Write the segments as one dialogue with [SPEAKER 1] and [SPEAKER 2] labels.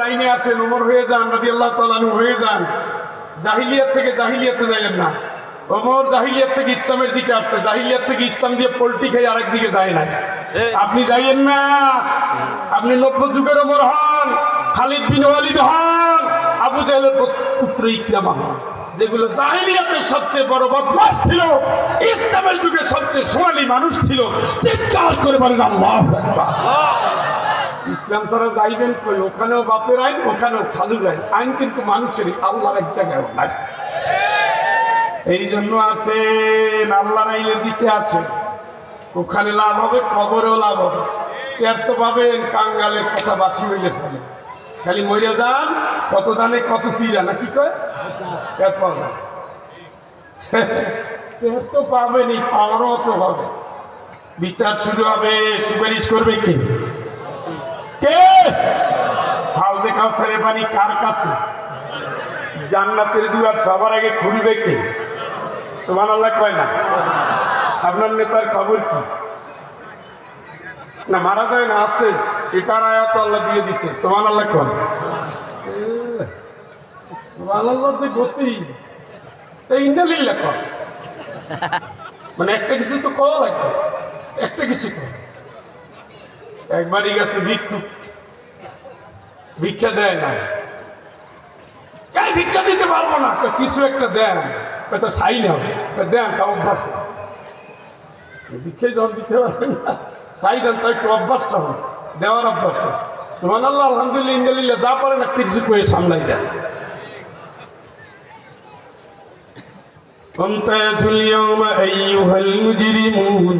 [SPEAKER 1] লাইনে আসেন ওমর হয়ে যান রাজি আল্লাহ তালানু হয়ে যান। জাহিলিয়াত থেকে জাহিলিয়াতে যাইলেন না। ওমর জাহিলিয়াত থেকে ইসলামের দিকে আসছে জাহিলিয়াত থেকে ইসলাম দিয়ে পোল্টি খেয়ে আরেক দিকে যায় না আপনি যাইয়েন না। আপনি নব্য যুগের ওমর হন খালিদ বিন ওয়ালিদ হন আবু জাহেলের পুত্র ইকরামা হন। যেগুলো জাহিলিয়াতের সবচেয়ে বড় বদমাস ছিল ইসলামের যুগে সবচেয়ে সোনালী মানুষ ছিল। চিৎকার করে বলেন আল্লাহ ইসলাম ছাড়া যাইবেন কই? ওখানেও বাপের আইন, ওখানেও খালুর আইন। আইন কিন্তু মানুষেরই, আল্লাহর এক জায়গায় নাই। এই জন্য আসেন আল্লাহর আইনের দিকে আসেন ওখানে লাভ হবে, কবরেও লাভ হবে। টের তো পাবেন, কাঙ্গালের কথা বাসি হইলে ফেলে খালি মরে যান, কত দানে, কত সিরা, না কি কয়? টের পাওয়া যায়। টের তো পাবেনই, পাওয়ারও তো হবে। বিচার শুরু হবে, সুপারিশ করবে কে? কে? দেখাও ছেড়ে পানি কার কাছে? জান্নাতের দুয়ার সবার আগে খুলবে কে? সুমান আল্লাহ কয় না। আপনার নেতার খবর কি? না, মারা যায় না, আছে। সেটার আয়াত আল্লাহ দিয়ে দিচ্ছে সুমান আল্লাহ কয়। সুমান আল্লাহ যে গতি ইন্দালিল্লা কয়। মানে একটা কিছু তো কল লাগবে। একটা কিছু কর একবারই গেছে ভিক্ষুক ভিক্ষা দেয় না কাই ভিক্ষা দিতে পারবো না তো কিছু একটা দেন তো সাই না দেন তা অভ্যাস ভিক্ষাই যখন দিতে পারবেন না সাই দেন তো একটু অভ্যাসটা হবে দেওয়ার অভ্যাস সুমান আল্লাহ আলহামদুলিল্লাহ ইন্দালিল্লাহ যা পারেন একটা কিছু করে সামলাই দেন وامتازوا اليوم أيها المجرمون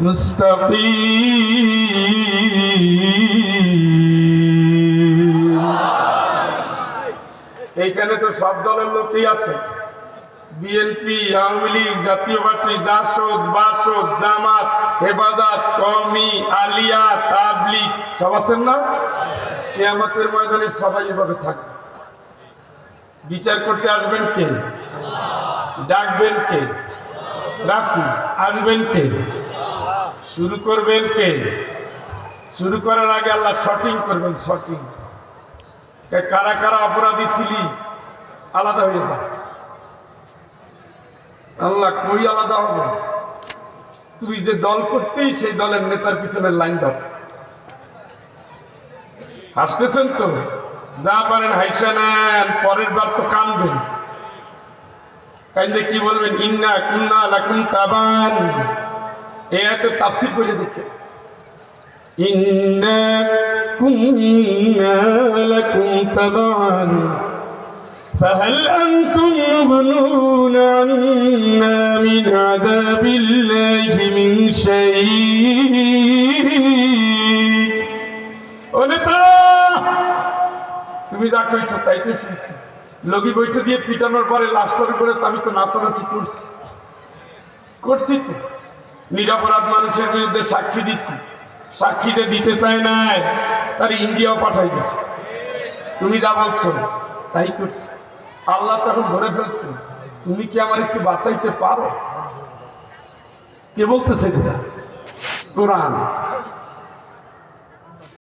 [SPEAKER 1] মুস্তাকিম। এইখানে তো সব দলের লোকই আছে। বিএনপি, আওয়ামী লীগ, জাতীয় পার্টি, জাসদ, বাসদ, জামাত, হেফাজত কমি আলিয়া, তাবলিগ, সব আছেন না? কেয়ামতের ময়দানে সবাই এভাবে থাকবে। বিচার করতে আসবেন কে? ডাকবেন কে? রাসুল, আসবেন কে? শুরু করবেন কে? শুরু করার আগে আল্লাহ শটিং করবেন শটিং কারা কারা অপরাধী ছিলি? আলাদা হয়ে যা। আল্লাহ কই আলাদা হবে? তুই যে দল করতেই সেই দলের নেতার পিছনের লাইন ধর। হাসতেছেন তো? যা পারেন হাইসা নেন, পরের বার তো কানবেন। কাইন্দে কি বলবেন? ইন্না কুন্না লাকুম তাবান। এ এত তাফসির করে দেখে ইন্না কুন্না লাকুম তাবান فهل أنتم مغنون عنا من عذاب الله من شيء ونتا তুমি যা কইছো তাই তো শুনছি লগি বইটা দিয়ে পিটানোর পরে লাস্টের করে তো আমি তো নাচানাচি করছি করছি তো নিরাপরাধ মানুষের বিরুদ্ধে সাক্ষী দিছি। সাক্ষী যে দিতে চায় নাই, তার ইন্ডিয়াও পাঠাই দিছি। তুমি যা বলছো, তাই করছি। আল্লাহ তখন ধরে ফেলছে। তুমি কি আমার একটু বাঁচাইতে পারো? কে বলতেছে কোরআন।